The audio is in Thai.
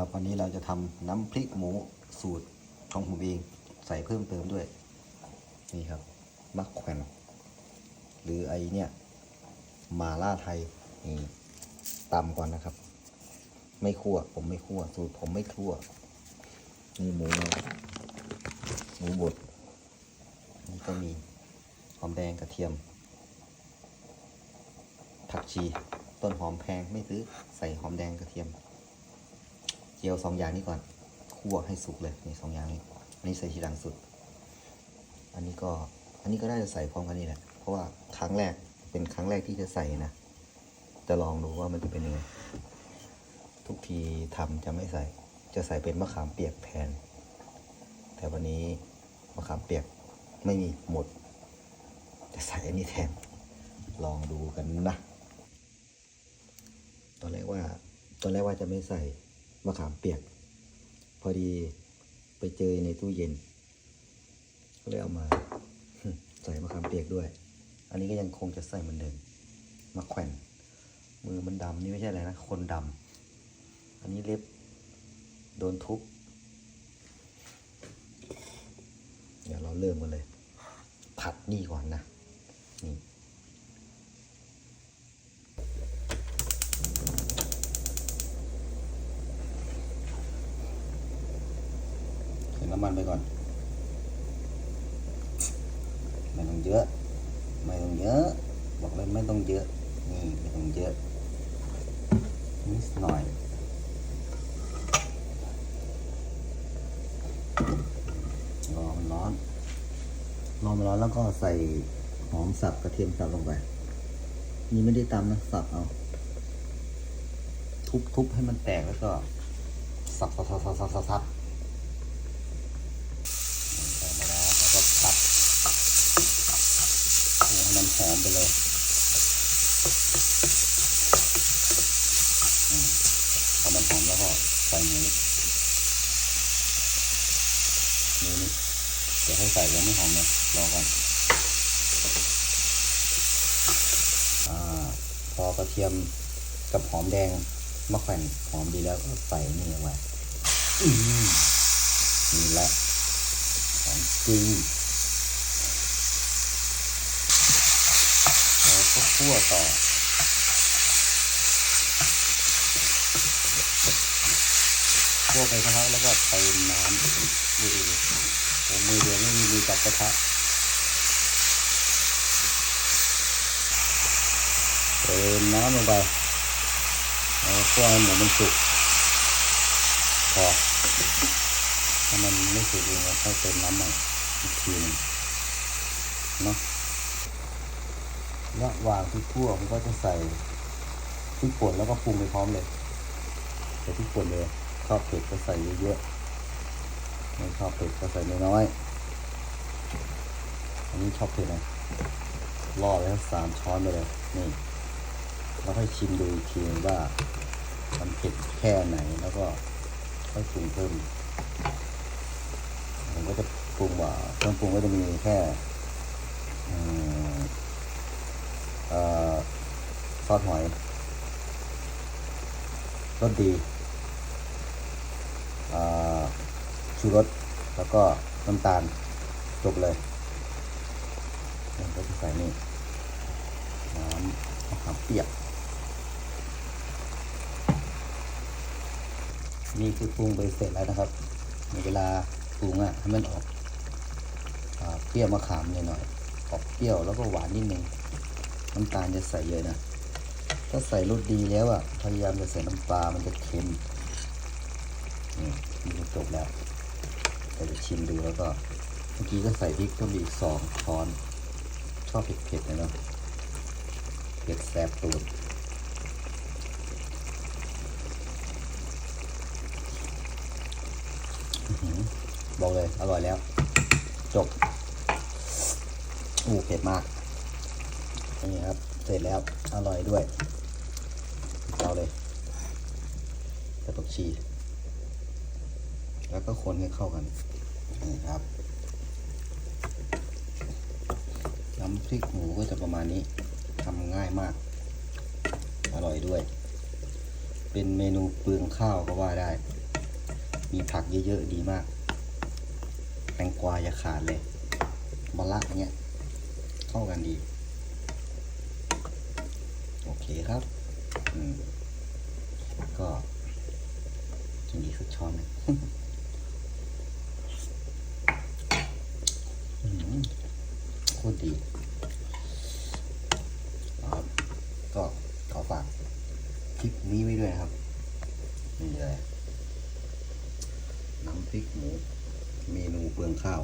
ครับวันนี้เราจะทำน้ำพริกหมูสูตรของผมเองใส่เพิ่มเติมด้วย นี่ครับมักแขวนหรือไอเนี่ยมาล่าไทยนี่ตำก่อนนะครับ ไม่คั่วผมไม่คั่วสูตรผมไม่คั่วนี่หมูหมูบดนี่ก็มีหอมแดงกระเทียม ผักชี ต้นหอมแพงไม่ซื้อใส่หอมแดงกระเทียม เจียวสองอย่างนี้ก่อนคั่วให้สุกเลยนี่สองอย่างนี้อันนี้ใส่ทีหลังสุด อันนี้ก็อันนี้ก็ได้จะใส่พร้อมกันนี่แหละเพราะว่าครั้งแรกเป็นครั้งแรกที่จะใส่นะจะลองดูว่ามันจะเป็นยังไงทุกทีทำจะไม่ใส่ จะใส่เป็นมะขามเปียกแทน แต่วันนี้มะขามเปียกไม่มีหมด จะใส่อันนี้แทน ลองดูกันนะ ตอนแรกว่า ตอนแรกว่าจะไม่ใส่ มะขามเปียก พอดีไปเจอในตู้เย็น ก็เลยเอามา ใส่มะขามเปียกด้วย อันนี้ก็ยังคงจะใส่เหมือนเดิมมาแขวนมือมันดำนี่ไม่ใช่อะไรนะคนดำอันนี้เล็บโดนทุบเดี๋ยวเราเริ่มกันเลย ผัดนี่ก่อนนะนี่ น้ำมันไปก่อน ไม่ต้องเยอะ ไม่ต้องเยอะ บอกเลยไม่ต้องเยอะ นี่ไม่ต้องเยอะ นิดหน่อยรอมันร้อนรอมันร้อนแล้วก็ใส่หอมสับกระเทียมสับลงไป นี่ไม่ได้ตำนะสับเอา ทุบทุบให้มันแตกแล้วก็ สับสับสับสับสับสับสับใส่มาแล้วแล้วก็สับใหอมไปเลยอืมพอมันหอมแล้วก็ใส่หมูหมูนี่เดี๋ยวให้ใส่ยังไม่หอมเลยรอก่อนอ่าพอกระเทียมกับหอมแดงมะแขวนหอมดีแล้วก็ใส่นี่ไปอืมนี่แหละของจริงแล้วก็ คั่วต่อ คั่วไปสักพักแล้วก็เติมน้ำมือผมมือเดียวไม่มีมือจับกระทะเติมน้ำลงไปแล้วคั่วให้หมูมันสุกพอถ้ามันไม่สุกเองเราค่อยเติมน้ำใหม่อีกทีหนึงเนาะ ระหว่างที่คั่วผมก็จะใส่พริกป่นแล้วก็ปรุงไปพร้อมเลยใส่พริกป่นเลยชอบเผ็ดก็ใส่เยอะๆไม่ชอบเผ็ดก็ใส่น้อยๆอันนี้ชอบเผ็ดนะล่อไปทั้งสามช้อนไปเลยนี่แล้วค่อยชิมดูอีกทีว่ามันเผ็ดแค่ไหนแล้วก็ค่อยปรุงเพิ่มผมก็จะปรุงว่าเครื่องปรุงก็จะมีแค่อ ซอสหอยรสดีชูรสแล้วก็น้ำตาลจบเลยแล้วก็จะใส่นี่น้ำมะขามเปียก นี่คือปรุงไปเสร็จแล้วนะครับในเวลาปรุงอะให้มันออกอเปรี้ยวมะขามหน่อยๆออกเปรี้ยวแล้วก็หวานนิดนึง น้ำตาลจะใส่เยอะนะ ถ้าใส่รสดีแล้วอะ พยายามจะใส่น้ำปลา มันจะเค็มนี่นี่จบแล้วแต่จะชิมดูแล้วก็ เมื่อกี้ก็ใส่พริกเพิ่มอีกสองช้อน ชอบเผ็ดๆนะเนาะ เผ็ดแสบตูดบอกเลย อร่อยแล้ว จบ อู้เผ็ดมาก นี่ครับ เสร็จแล้วอร่อยด้วยเอาเลยแต่ผักชี แล้วก็คนให้เข้ากันนี่ครับ น้ำพริกหมูก็จะประมาณนี้ทำง่ายมาก อร่อยด้วย เป็นเมนูเปลืองข้าวก็ว่าได้ มีผักเยอะๆดีมาก แตงกวาอย่าขาดเลยมะละเนี้ยเข้ากันดี เคครับอืมก็กินดีสักช้อนนึงอืมโคตรดีครับก็ขอฝากคลิปนี้ไว้ด้วยนะครับ นี่เลยน้ำพริกหมู เมนูเปลืองข้าว